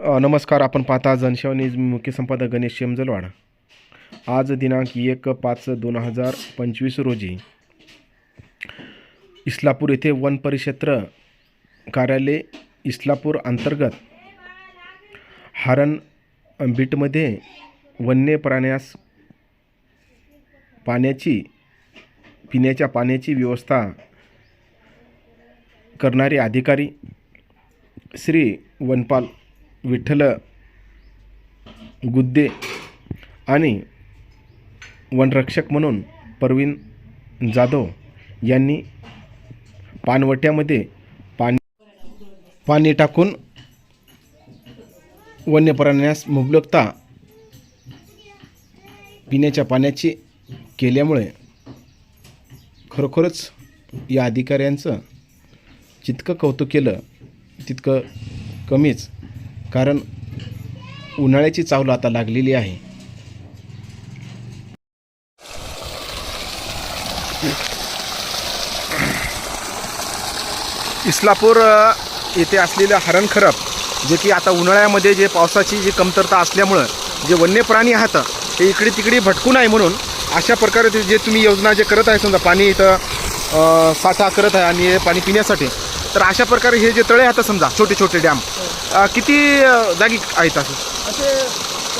नमस्कार आपण पाहता जनसेवा न्यूज मुख्य संपादक गणेश शेमजलवाडा. आज दिनांक एक पाच दोन हजार पंचवीस रोजी इस्लापूर येथे वन परिक्षेत्र कार्यालय इस्लापूर अंतर्गत हरण बीटमध्ये वन्य प्राण्यास पाण्याची पिण्याच्या पाण्याची व्यवस्था करणारे अधिकारी श्री वनपाल विठ्ठल गुद्दे आणि वनरक्षक म्हणून परवीन जाधव यांनी पानवट्यामध्ये पाणी पाणी टाकून वन्य प्राण्यास मुबलकता पिण्याच्या पाण्याची केल्यामुळे खरोखरच या अधिकाऱ्यांचं जितकं कौतुक केलं तितकं कमीच कारण उन्हाळ्याची चावल आता लागलेली आहे. इस्लापूर येथे असलेलं हरणखरप जे की आता उन्हाळ्यामध्ये जे पावसाची जी कमतरता असल्यामुळं जे वन्य प्राणी आहात ते इकडे तिकडे भटकू नये म्हणून अशा प्रकारे ते जे तुम्ही योजना जे करत आहे समजा पाणी इथं साठा करत आहे आणि हे पाणी पिण्यासाठी तर अशा प्रकारे हे जे तळे आहेत समजा छोटे छोटे डॅम किती अ, जागी आहेत असं? असे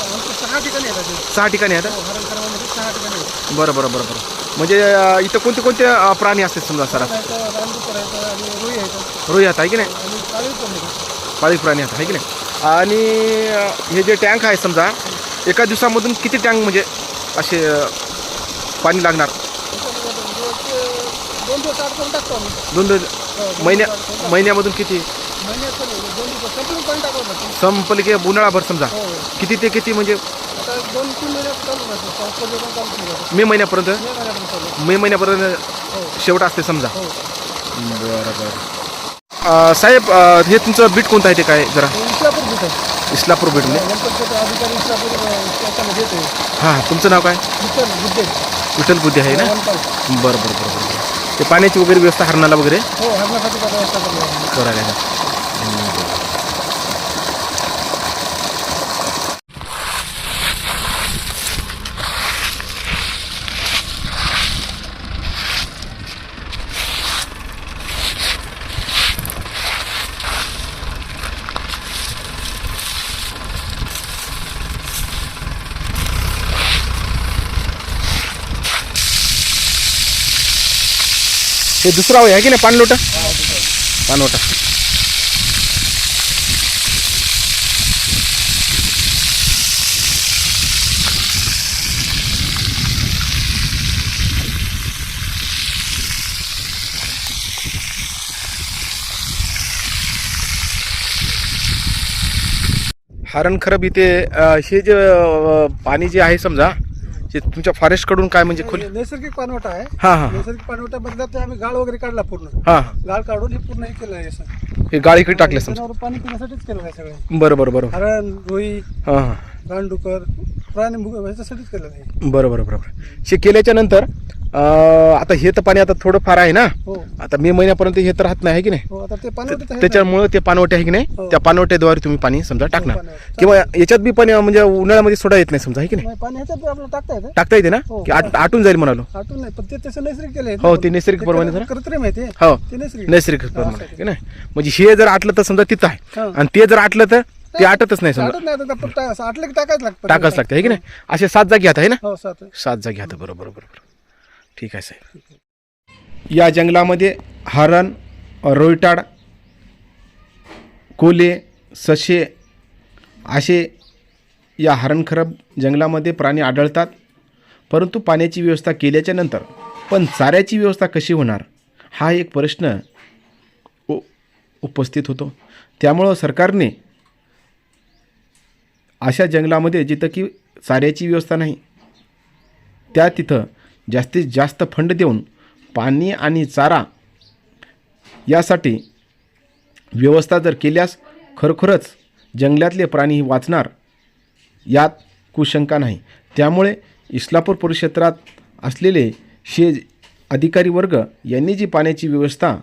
आमचे सहा ठिकाणी आहेत असे. सहा ठिकाणी आहेत? हरण करामध्ये सहा ठिकाणी आहेत. बरं बरं बरं बरं. म्हणजे अ, इथं कोणते कोणते अ, प्राणी असतात समजा सर? आहेत रानडुक्कर आहेत आणि रुई आहेत. रोही आहे की नाही? आणि काळी पण आहेत. पाळीव प्राणी आहेत आहे की नाही? आणि अ, हे जे टँक आहे समजा एका दिवसामधून किती टँक म्हणजे असे अ, पाणी लागणार? दोन दिवस टाकतो आम्ही. दोन हो, महिन्या महिन्यामधून किती? टाकतो. महिन्यात पण नाही, दोन दिवस संपूर्ण पण टाकत लागतो संपले की उन्हाळाभर समजा. हो. किती ते किती म्हणजे आता दोन तीन महिन्यात चालू राहतो पाऊस पडले पण चालू केलं जातं मे महिन्यापर्यंत? मे महिन्यापर्यंत चालू मे महिन्यापर्यंत हो. शेवट असते समजा. हो. बरं बरं साहेब अ, हे तुमचं बीट कोणतं आहे ते काय जरा? इस्लापूर बीट आहे. इस्लापूर बीटमध्ये गणपतीचे अधिकारी इस्लापूर अं, त्याच्यामध्ये येते हां तुमचं नाव काय? विठ्ठल बुद्धी. आहे ना? वनपाल बरं बरं बरं बरं बरं. ते पाण्याची वगैरे व्यवस्था हरणाला वगैरे? हो हरणासाठी व्यवस्था करायला हे दुसरा आहे की नाही? पाणलोटा? पाणलोटा. हरण खरब इथे हे जे पाणी जे आहे समजा जे तुमच्या फॉरेस्टकडून काय म्हणजे खोल नैसर्गिक पाणवठा आहे. हा हा. नैसर्गिक पाणवठा बदला ते आम्ही गाळ वगैरे काढला पूर्ण. हा. गाळ काढून हे पूर्ण हे केलं आहे हे गाळ इकडे टाकले समजा. जनावर पाणी पिण्यासाठीच केलं आहे सगळं. बरं बरं बरं. हरण रोई हां हां. रानडुकर प्राणी मुग ह्याच्यासाठीच केलं आहे. बरं बरं बरं बरं. हे केल्याच्यानंतर आता हे तर पाणी आता थोडं फार आहे ना? हो. आता मे महिन्यापर्यंत हे तर राहत नाही आहे की नाही? हो. त्याच्यामुळे ते पाणवटे आहे की नाही? हो. त्या पाणवट्याद्वारे तुम्ही पाणी समजा टाकणार. किंवा याच्यात बी पाणी म्हणजे उन्हाळ्यामध्ये सोडा येत नाही समजा आहे की नाही? टाकता येतं. ना? हो. की आट आटून जाईल म्हणालो. आटून नाही पण ते तसं नैसर्गिक केलं हो, ते नैसर्गिक प्रमाणे हो. नैसर्गिक. प्रमाणे नाही? म्हणजे हे जर आटलं तर समजा तिथं आहे. हा. आणि ते जर आटलं तर ते आटतच नाही समजा. टाकायच लागतं. टाकाच लागतं आहे की नाही? असे सात जागी आता आहे ना? हो. सात जागी. आता बरोबर बरोबर. ठीक आहे साहेब. या जंगलामध्ये हरण रोयटाड कोले ससे असे या हरणखरब जंगलामध्ये प्राणी आढळतात. परंतु पाण्याची व्यवस्था केल्याच्यानंतर पण चाऱ्याची व्यवस्था कशी होणार हा एक प्रश्न उ उपस्थित होतो. त्यामुळं सरकारने अशा जंगलामध्ये जिथं की चाऱ्याची व्यवस्था नाही त्या तिथं जास्तीत जास्त फंड देऊन पाणी आणि चारा यासाठी व्यवस्था जर केल्यास खरोखरच जंगलातले प्राणी वाचणार यात कुशंका नाही. त्यामुळे इस्लापूर परिक्षेत्रात असलेले शे अधिकारी वर्ग यांनी जी पाण्याची व्यवस्था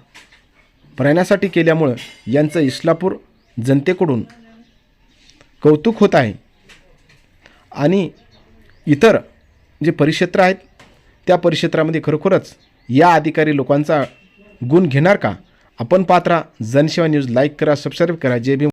प्राण्यासाठी केल्यामुळं यांचं इस्लापूर जनतेकडून कौतुक होत आहे. आणि इतर जे परिक्षेत्र आहेत त्या परिक्षेत्रामध्ये खरोखरच या अधिकारी लोकांचा गुण घेणार का? आपण पात्रा जनसेवा न्यूज. लाईक करा सबस्क्राईब करा. जे भीम.